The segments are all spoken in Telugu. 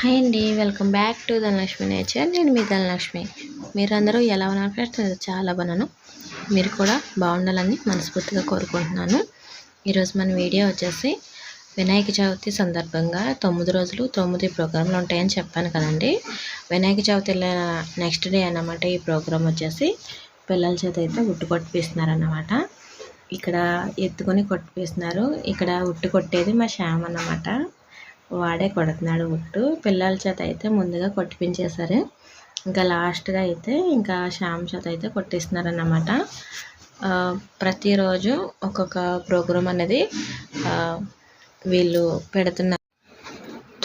హాయ్ అండి welcome back to Dhanalakshmi nature. నేను మీ ధనలక్ష్మి. మీరందరూ ఎలా ఉన్నారు? ఫ్రెండ్స్ నేను చాలా బాగున్నాను. మీరు కూడా బాగుండాలని మనస్ఫూర్తిగా కోరుకుంటున్నాను. ఈరోజు మన వీడియో వచ్చేసి వినాయక చవితి సందర్భంగా తొమ్మిది రోజులు తొమ్మిది ప్రోగ్రాంలు ఉంటాయని చెప్పాను కదండి. వినాయక చవితి నెక్స్ట్ డే అన్నమాట ఈ ప్రోగ్రాం వచ్చేసి పిల్లల చేత అయితే ఉట్టు కొట్టిపిస్తున్నారన్నమాట. ఇక్కడ ఎత్తుకొని కొట్టిపిస్తున్నారు. ఇక్కడ ఉట్టు కొట్టేది మా శ్యామ్ అన్నమాట. వాడే కొడుతున్నాడు ఉట్టు పిల్లల చేత అయితే ముందుగా కొట్టిపించేశారు. ఇంకా లాస్ట్గా అయితే ఇంకా శ్యామ్ చేత అయితే కొట్టిస్తున్నారన్నమాట. ప్రతిరోజు ఒక్కొక్క ప్రోగ్రాం అనేది వీళ్ళు పెడుతున్నారు.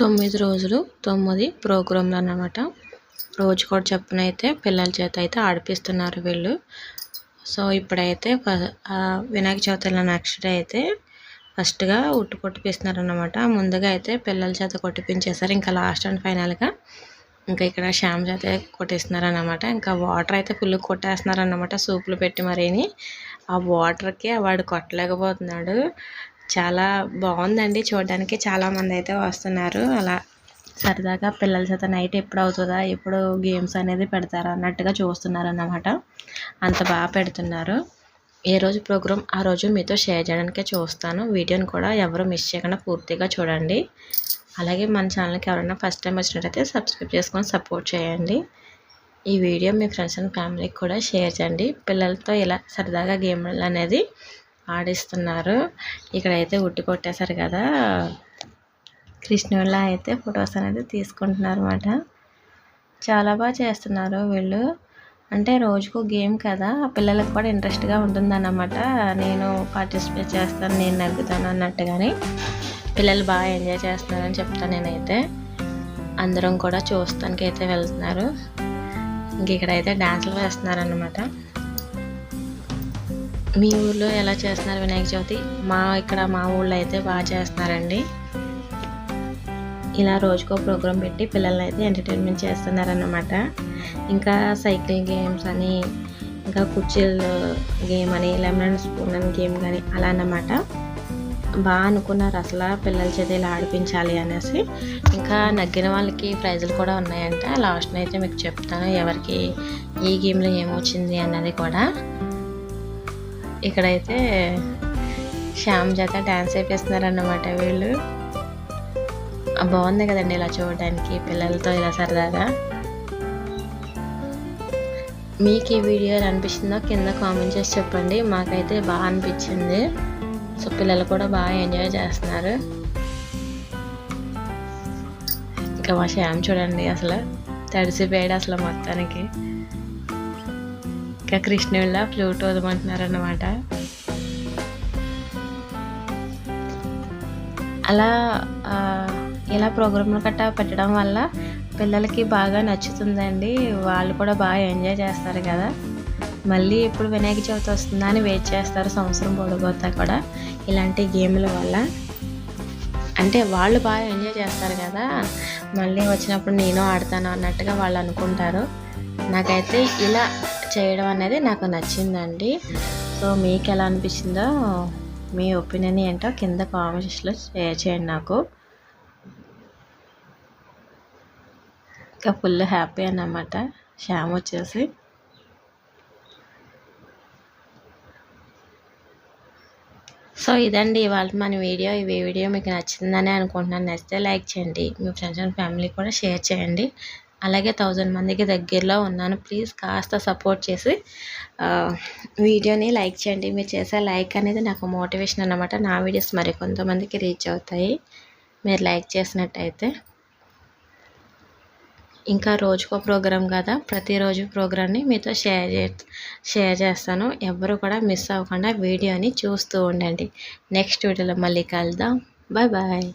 తొమ్మిది రోజులు తొమ్మిది ప్రోగ్రాంలు అన్నమాట. రోజు కూడా చెప్పున అయితే పిల్లల చేత అయితే ఆడిపిస్తున్నారు వీళ్ళు. సో ఇప్పుడైతే వినాయక చవితి నెక్స్ట్ డే అయితే ఫస్ట్గా ఉట్టు కొట్టిపిస్తున్నారు అనమాట ముందుగా అయితే పిల్లల చేత కొట్టిపించేశారు. ఇంకా లాస్ట్ అండ్ ఫైనల్గా ఇంకా ఇక్కడ శ్యామ్ చేత కొట్టేస్తున్నారు అనమాట ఇంకా వాటర్ అయితే ఫుల్ కొట్టేస్తున్నారు అనమాట సూపులు పెట్టి మరీని. ఆ వాటర్కి వాడు కొట్టలేకపోతున్నాడు. చాలా బాగుందండి చూడడానికి. చాలామంది అయితే వస్తున్నారు. అలా సరదాగా పిల్లల చేత నైట్ ఎప్పుడు అవుతుందా ఎప్పుడు గేమ్స్ అనేది పెడతారా అన్నట్టుగా చూస్తున్నారు అన్నమాట అంత బాగా పెడుతున్నారు. ఏ రోజు ప్రోగ్రాం ఆ రోజు మీతో షేర్ చేయడానికే చూస్తాను. వీడియోని కూడా ఎవరు మిస్ చేయకుండా పూర్తిగా చూడండి. అలాగే మన ఛానల్కి ఎవరైనా ఫస్ట్ టైం వచ్చినట్టయితే సబ్స్క్రైబ్ చేసుకొని సపోర్ట్ చేయండి. ఈ వీడియో మీ ఫ్రెండ్స్ అండ్ ఫ్యామిలీకి కూడా షేర్ చేయండి. పిల్లలతో ఇలా సరదాగా గేమ్లు అనేది ఆడిస్తున్నారు. ఇక్కడైతే ఉట్టి కొట్టేశారు కదా. కృష్ణుళ్ళ అయితే ఫొటోస్ అనేది తీసుకుంటున్నారు అనమాట చాలా బాగా చేస్తున్నారు వీళ్ళు. అంటే రోజుకు గేమ్ కదా పిల్లలకు కూడా ఇంట్రెస్ట్గా ఉంటుందన్నమాట. నేను పార్టిసిపేట్ చేస్తాను నేను నగ్గుతాను అన్నట్టుగాని పిల్లలు బాగా ఎంజాయ్ చేస్తున్నారని చెప్తాను నేనైతే. అందరం కూడా చూస్తానికి అయితే వెళ్తున్నారు. ఇంక ఇక్కడైతే డ్యాన్సులు వేస్తున్నారనమాట మీ ఊర్లో ఎలా చేస్తున్నారు వినాయక చవితి? మా ఇక్కడ మా ఊళ్ళో అయితే బాగా చేస్తున్నారండి. ఇలా రోజుకో ప్రోగ్రాం పెట్టి పిల్లల్ని అయితే ఎంటర్టైన్మెంట్ చేస్తున్నారన్నమాట. ఇంకా సైకిల్ గేమ్స్ అని ఇంకా కుర్చీలు గేమ్ అని లెమన్ స్పూన్ అని గేమ్ కానీ అలా అన్నమాట. బాగా అనుకున్నారు అసలు పిల్లల చేత ఇలా ఆడిపించాలి అనేసి. ఇంకా నగ్గిన వాళ్ళకి ప్రైజులు కూడా ఉన్నాయంట. లాస్ట్ని అయితే మీకు చెప్తాను ఎవరికి ఈ గేమ్లో ఏమొచ్చింది అన్నది కూడా. ఇక్కడైతే శ్యామ్ చేత డ్యాన్స్ అయిపోతున్నారు అన్నమాట వీళ్ళు. బాగుంది కదండి ఇలా చూడడానికి పిల్లలతో ఇలా సరదాగా. మీకు ఈ వీడియో అనిపిస్తుందో కింద కామెంట్ చేసి చెప్పండి. మాకైతే బాగా అనిపించింది. సో పిల్లలు కూడా బాగా ఎంజాయ్ చేస్తున్నారు. ఇంకా మా శ్యామ్ చూడండి అసలు తడిసిపోయాడు అసలు మొత్తానికి. ఇంకా కృష్ణుళ్ళ ఫ్లూట్ వదమంటున్నారు అన్నమాట అలా ఇలా ప్రోగ్రాంలు గట్టా పెట్టడం వల్ల పిల్లలకి బాగా నచ్చుతుందండి. వాళ్ళు కూడా బాగా ఎంజాయ్ చేస్తారు కదా. మళ్ళీ ఎప్పుడు వినాయక చవితి వస్తుందా అని వెయిట్ చేస్తారు. సంవత్సరం పొడిపోతా కూడా ఇలాంటి గేమ్ల వల్ల. అంటే వాళ్ళు బాగా ఎంజాయ్ చేస్తారు కదా. మళ్ళీ వచ్చినప్పుడు నేను ఆడతాను అన్నట్టుగా వాళ్ళు అనుకుంటారు. నాకైతే ఇలా చేయడం అనేది నాకు నచ్చిందండి. సో మీకు ఎలా అనిపించిందో మీ ఒపీనియన్ ఏంటో కింద కామెంట్స్లో షేర్ చేయండి నాకు. ఇంకా ఫుల్ హ్యాపీ అన్నమాట. శ్యామ్ వచ్చేసి. సో ఇదండి ఇవాళ మన వీడియో. ఈ వీడియో మీకు నచ్చిందని అనుకుంటున్నాను. నచ్చితే లైక్ చేయండి. మీ ఫ్రెండ్స్ అండ్ ఫ్యామిలీ కూడా షేర్ చేయండి. అలాగే థౌజండ్ మందికి దగ్గరలో ఉన్నాను. ప్లీజ్ కాస్త సపోర్ట్ చేసి వీడియోని లైక్ చేయండి. మీరు చేసే లైక్ అనేది నాకు మోటివేషన్ అనమాట నా వీడియోస్ మరి కొంతమందికి రీచ్ అవుతాయి. మీరు లైక్ చేసినట్టయితే. ఇంకా రోజుకో ప్రోగ్రాం కదా ప్రతిరోజు ప్రోగ్రామ్ని మీతో షేర్ చే షేర్ చేస్తాను. ఎవరు కూడా మిస్ అవ్వకుండా వీడియోని చూస్తూ ఉండండి. నెక్స్ట్ వీడియోలో మళ్ళీ కలుద్దాం. Bye bye.